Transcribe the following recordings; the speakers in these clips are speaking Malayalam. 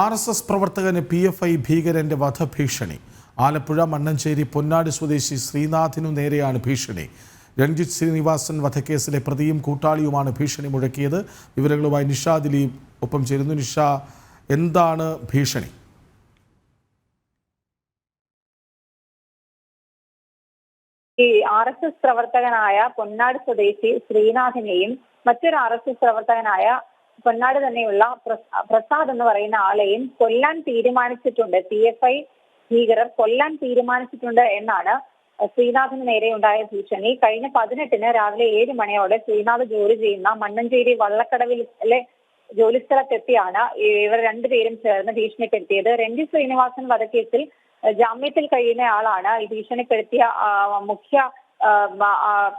ആർ എസ് എസ് പ്രവർത്തകന് പി എഫ് ഐ ഭീകരന്റെ വധഭീഷണി. ആലപ്പുഴ മണ്ണഞ്ചേരി പൊന്നാട് സ്വദേശി ശ്രീനാഥിനു നേരെയാണ് ഭീഷണി. രഞ്ജിത് ശ്രീനിവാസൻ വധക്കേസിലെ പ്രതിയും കൂട്ടാളിയുമാണ് ഭീഷണി മുഴക്കിയത്. വിവരങ്ങളുമായി നിഷ ദിലീപ് ഒപ്പം ചേരുന്നു. നിഷ എന്താണ് ഭീഷണി? ഈ ആർ എസ് എസ് പ്രവർത്തകനായ പൊന്നാട് സ്വദേശി ശ്രീനാഥിനെയും മറ്റൊരു ആർ എസ് എസ് പ്രവർത്തകനായ പൊന്നാട് തന്നെയുള്ള പ്രസ- പ്രസാദ് എന്ന് പറയുന്ന ആളെയും കൊല്ലാൻ തീരുമാനിച്ചിട്ടുണ്ട്. പി എഫ് ഐ ഭീകരർ കൊല്ലാൻ തീരുമാനിച്ചിട്ടുണ്ട് എന്നാണ് ശ്രീനാഥിന് നേരെ ഉണ്ടായ ഭീഷണി. കഴിഞ്ഞ പതിനെട്ടിന് രാവിലെ ഏഴ് മണിയോടെ ശ്രീനാഥ് ജോലി ചെയ്യുന്ന മണ്ണഞ്ചേരി വള്ളക്കടവിലെ ജോലിസ്ഥലത്തെത്തിയാണ് ഇവർ രണ്ടുപേരും ചേർന്ന് ഭീഷണിപ്പെടുത്തിയത്. രഞ്ജി ശ്രീനിവാസൻ വധക്കേസിൽ ജാമ്യത്തിൽ കഴിയുന്ന ആളാണ് ഈ ഭീഷണിപ്പെടുത്തിയ മുഖ്യ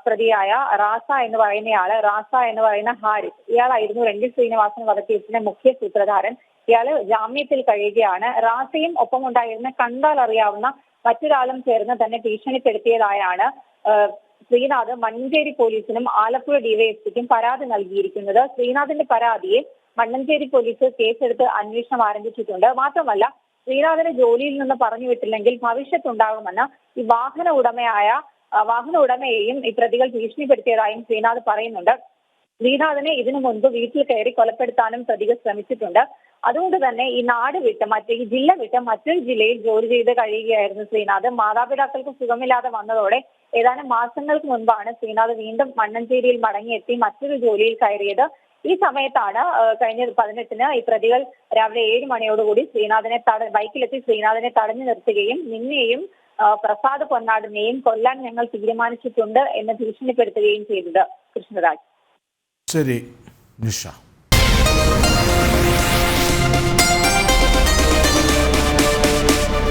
പ്രതിയായ റാസ എന്ന് പറയുന്നയാൾ റാസ എന്ന് പറയുന്ന ഹാരിസ്. ഇയാളായിരുന്നു രഞ്ജിത് ശ്രീനിവാസൻ വധക്കേസിന്റെ മുഖ്യ സൂത്രധാരൻ. ഇയാൾ ജാമ്യത്തിൽ കഴിയുകയാണ്. റാസയും ഒപ്പം ഉണ്ടായിരുന്ന കണ്ടാൽ അറിയാവുന്ന മറ്റൊരാളും ചേർന്ന് തന്നെ ഭീഷണിപ്പെടുത്തിയതായാണ് ശ്രീനാഥ് മഞ്ചേരി പോലീസിനും ആലപ്പുഴ ഡിവൈഎസ്പിക്കും പരാതി നൽകിയിരിക്കുന്നത്. ശ്രീനാഥിന്റെ പരാതിയെ മണ്ണഞ്ചേരി പോലീസ് കേസെടുത്ത് അന്വേഷണം ആരംഭിച്ചിട്ടുണ്ട്. മാത്രമല്ല ശ്രീനാഥിനെ ജോലിയിൽ നിന്ന് പറഞ്ഞു വിട്ടില്ലെങ്കിൽ ഭവിഷ്യത്തുണ്ടാകുമെന്ന് ഈ വാഹന ഉടമയായ വാഹന ഉടമയെയും ഈ പ്രതികൾ ഭീഷണിപ്പെടുത്തിയതായും ശ്രീനാഥ് പറയുന്നുണ്ട്. ശ്രീനാഥിനെ ഇതിനു മുൻപ് വീട്ടിൽ കയറി കൊലപ്പെടുത്താനും പ്രതികൾ ശ്രമിച്ചിട്ടുണ്ട്. അതുകൊണ്ട് തന്നെ ഈ നാട് വിട്ട് മറ്റേ ഈ ജില്ല വിട്ട് മറ്റൊരു ജില്ലയിൽ ജോലി ചെയ്ത് കഴിയുകയായിരുന്നു ശ്രീനാഥ്. മാതാപിതാക്കൾക്ക് സുഖമില്ലാതെ വന്നതോടെ ഏതാനും മാസങ്ങൾക്ക് മുൻപാണ് ശ്രീനാഥ് വീണ്ടും മണ്ണഞ്ചേരിയിൽ മടങ്ങിയെത്തി മറ്റൊരു ജോലിയിൽ കയറിയത്. ഈ സമയത്താണ് കഴിഞ്ഞ പതിനെട്ടിന് ഈ പ്രതികൾ രാവിലെ ഏഴ് മണിയോടുകൂടി ശ്രീനാഥിനെ തട ബൈക്കിലെത്തി ശ്രീനാഥിനെ തടഞ്ഞു നിർത്തുകയും നിന്നെയും പ്രസാദ് പൊന്നാടിനെയും കൊല്ലാൻ ഞങ്ങൾ തീരുമാനിച്ചിട്ടുണ്ട് എന്ന് ഭീഷണിപ്പെടുത്തുകയും ചെയ്തത് കൃഷ്ണരാജ്. ശരി നിഷ.